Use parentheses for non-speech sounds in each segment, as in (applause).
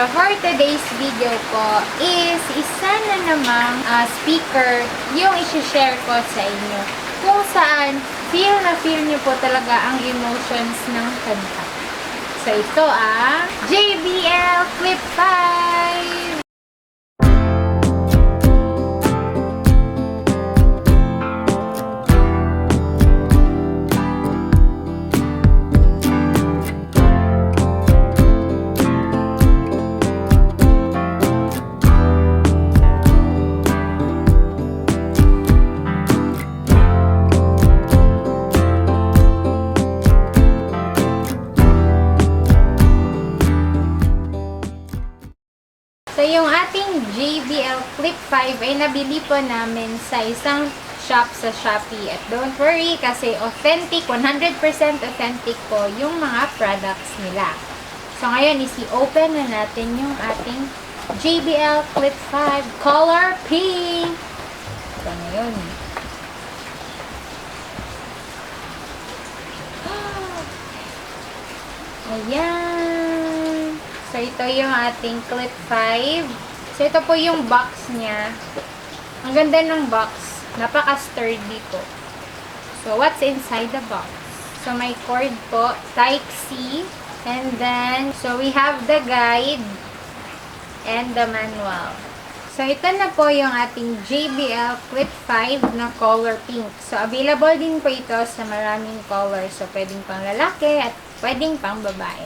So, for today's video po is isa na namang ah, speaker yung isi-share ko sa inyo. Kung saan, feel na feel nyo po talaga ang emotions ng kanta. So, ito ang JBL Flip 5! 5 ay nabili po namin sa isang shop sa Shopee. At don't worry kasi authentic, 100% authentic po yung mga products nila. So, ngayon is i-open na natin yung ating JBL Flip 5 Color Pink. So, ngayon. (gasps) Ayan. So, ito yung ating clip 5. So, ito po yung box niya. Ang ganda ng box. Napaka-sturdy po. So, what's inside the box? So, may cord po. Type-C. And then, so we have the guide and the manual. So, ito na po yung ating JBL Clip 5 na color pink. So, available din po ito sa maraming colors. So, pwedeng pang lalaki at pwedeng pang babae.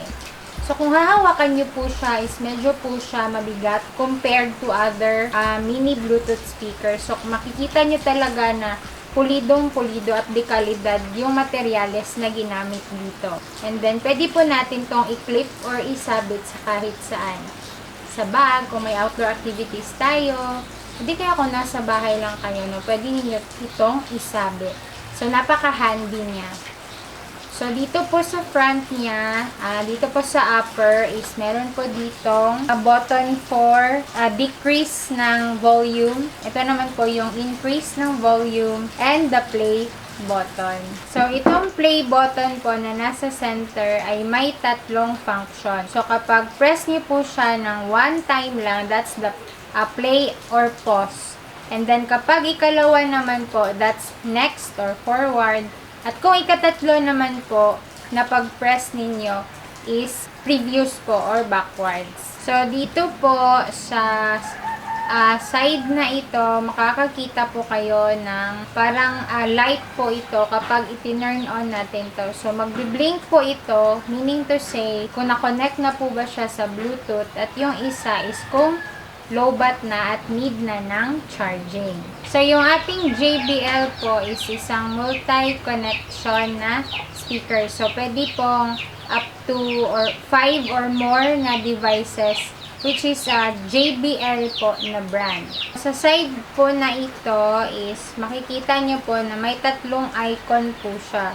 So, kung hahawakan nyo po siya, is medyo po siya mabigat compared to other ah, mini Bluetooth speakers. So, makikita nyo talaga na pulidong-pulido at dekalidad yung materyales na ginamit dito. And then, pwede po natin tong i-clip or isabit sa kahit saan. Sa bag, kung may outdoor activities tayo, hindi kaya kung nasa bahay lang kayo, no, pwede ninyo itong isabit. So, napaka-handy niya. So, dito po sa front niya, ah, dito po sa upper is meron po ditong a button for ah, decrease ng volume. Ito naman po yung increase ng volume and the play button. So, itong play button po na nasa center ay may tatlong function. So, kapag press niyo po siya ng one time lang, that's the ah, play or pause. And then, kapag ikalawa naman po, that's next or forward. At kung ikatatlo naman po, na pag-press ninyo is previous po or backwards. So, dito po sa ah, side na ito, makakakita po kayo ng parang ah, light po ito kapag itinurn on natin to. So, magbi-blink po ito, meaning to say, kung na-connect na po ba siya sa Bluetooth at yung isa is kung low-bat na at mid na ng charging. So, yung ating JBL po is isang multi-connection na speaker. So, pwede pong up to or 5 or more na devices which is a JBL po na brand. Sa side po na ito is makikita nyo po na may tatlong icon po siya.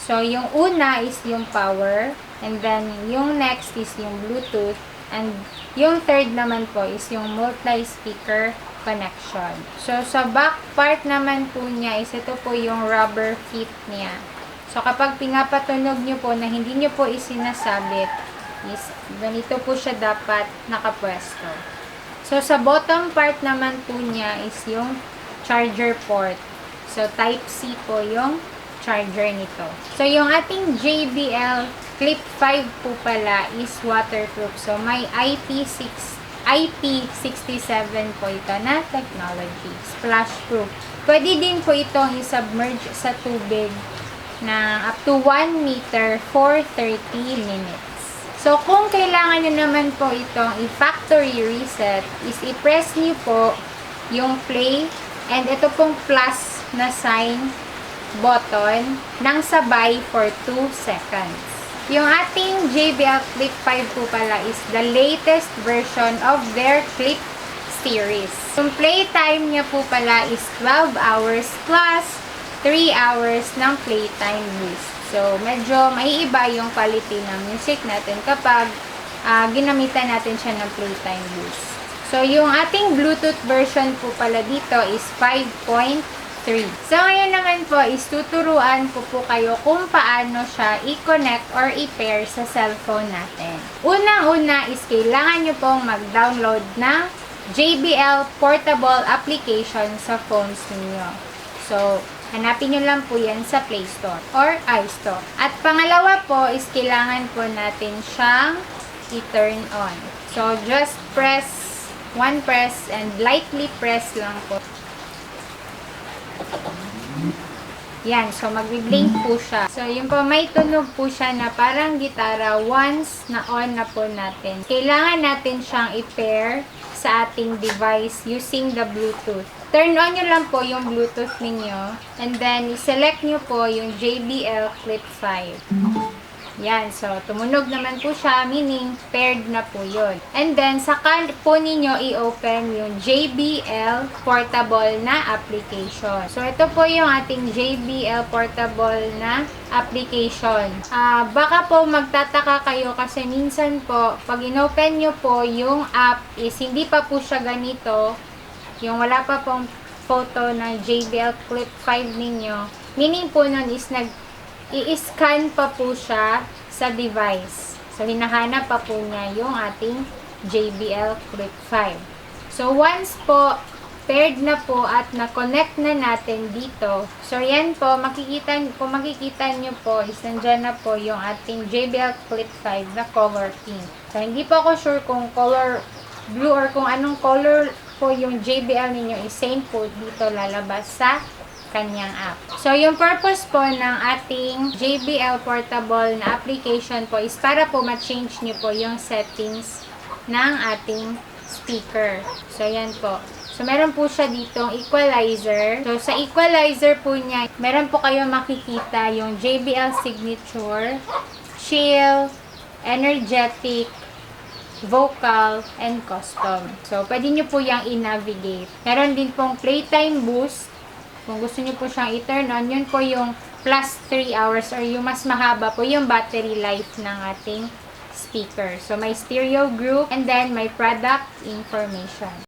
So, yung una is yung power and then yung next is yung Bluetooth and yung third naman po is yung multi-speaker connection. So, sa back part naman po niya is ito po yung rubber feet niya. So, kapag pinapatunog nyo po na hindi nyo po isinasabit, is ganito po siya dapat nakapwesto. So, sa bottom part naman po niya is yung charger port. So, Type-C po yung charger nito. So, yung ating JBL Clip 5 po pala is waterproof. So, may IP6 IP67 po ito na technology. Splash proof. Pwede din po itong isubmerge sa tubig na up to 1 meter for 30 minutes. So, kung kailangan nyo naman po itong i-factory reset, is i-press nyo po yung play and ito pong plus na sign button ng sabay for 2 seconds. Yung ating JBL Clip 5 po pala is the latest version of their Clip series. Yung playtime niya po pala is 12 hours plus 3 hours ng playtime boost. So, medyo maiiba yung quality ng music natin kapag ah, ginamitan natin siya ng playtime boost. So, yung ating Bluetooth version po pala dito is 5.5 3. So, ngayon naman po is tuturuan ko po kayo kung paano siya i-connect or i-pair sa cellphone natin. Unang-una is kailangan nyo pong mag-download ng JBL portable application sa phones ninyo. So, hanapin nyo lang po yan sa Play Store or iStore. At pangalawa po is kailangan po natin siyang i-turn on. So, just press one press and lightly press lang po. Yan, so magbi-blink po siya. So, yun po, may tunog po siya na parang gitara once na on na po natin. Kailangan natin siyang i-pair sa ating device using the Bluetooth. Turn on nyo lang po yung Bluetooth ninyo and then select nyo po yung JBL Clip 5. Yan, so tumunog naman po siya, meaning paired na po yun. And then, saka po ninyo i-open yung JBL portable na application. So, ito po yung ating JBL portable na application. Ah, baka po magtataka kayo kasi minsan po, pag in-open nyo po yung app is hindi pa po siya ganito, yung wala pa pong photo ng JBL Clip 5 ninyo, meaning po nun is nag i-scan pa po siya sa device. So, hinahanap pa po niya yung ating JBL Clip 5. So, once po paired na po at na-connect na natin dito. So, yan po, makikita, kung makikita nyo po, is nandyan na po yung ating JBL Clip 5 na color pink. So, hindi po ako sure kung color blue or kung anong color po yung JBL ninyo is same po dito lalabas sa kanyang app. So, yung purpose po ng ating JBL Portable na application po is para po ma-change nyo po yung settings ng ating speaker. So, yan po. So, meron po siya ditong equalizer. So, sa equalizer po niya, meron po kayo makikita yung JBL Signature, Chill, Energetic, vocal, and custom. So, pwede nyo po yung i-navigate. Meron din pong playtime boost. Kung gusto nyo po siyang i-turn on, yun po yung plus 3 hours or yung mas mahaba po yung battery life ng ating speaker. So, may stereo group and then may product information.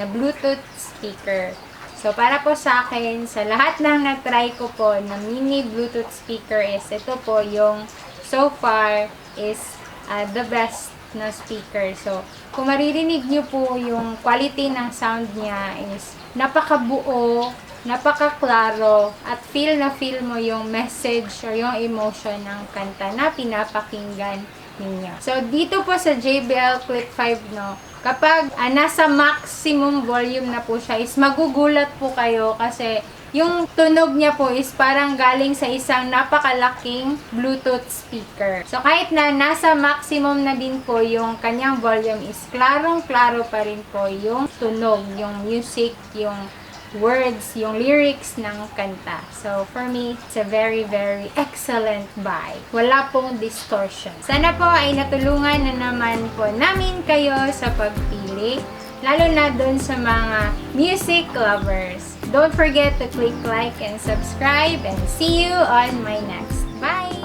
Na Bluetooth speaker. So, para po sa akin, sa lahat ng na-try ko po na mini Bluetooth speaker is, ito po yung so far is uh, the best na speaker. So, kung maririnig nyo po yung quality ng sound niya is napakabuo, napakaklaro, at feel na feel mo yung message or yung emotion ng kanta na pinapakinggan ninyo. So, dito po sa JBL Clip 5, no, kapag ah, nasa maximum volume na po siya, is magugulat po kayo kasi yung tunog niya po is parang galing sa isang napakalaking Bluetooth speaker. So kahit na nasa maximum na din po yung kanyang volume is klarong-klaro pa rin po yung tunog, yung music, yung words, yung lyrics ng kanta. So, for me, it's a very, very excellent buy. Wala pong distortion. Sana po ay natulungan na naman po namin kayo sa pagpili, lalo na dun sa mga music lovers. Don't forget to click like and subscribe and see you on my next. Bye!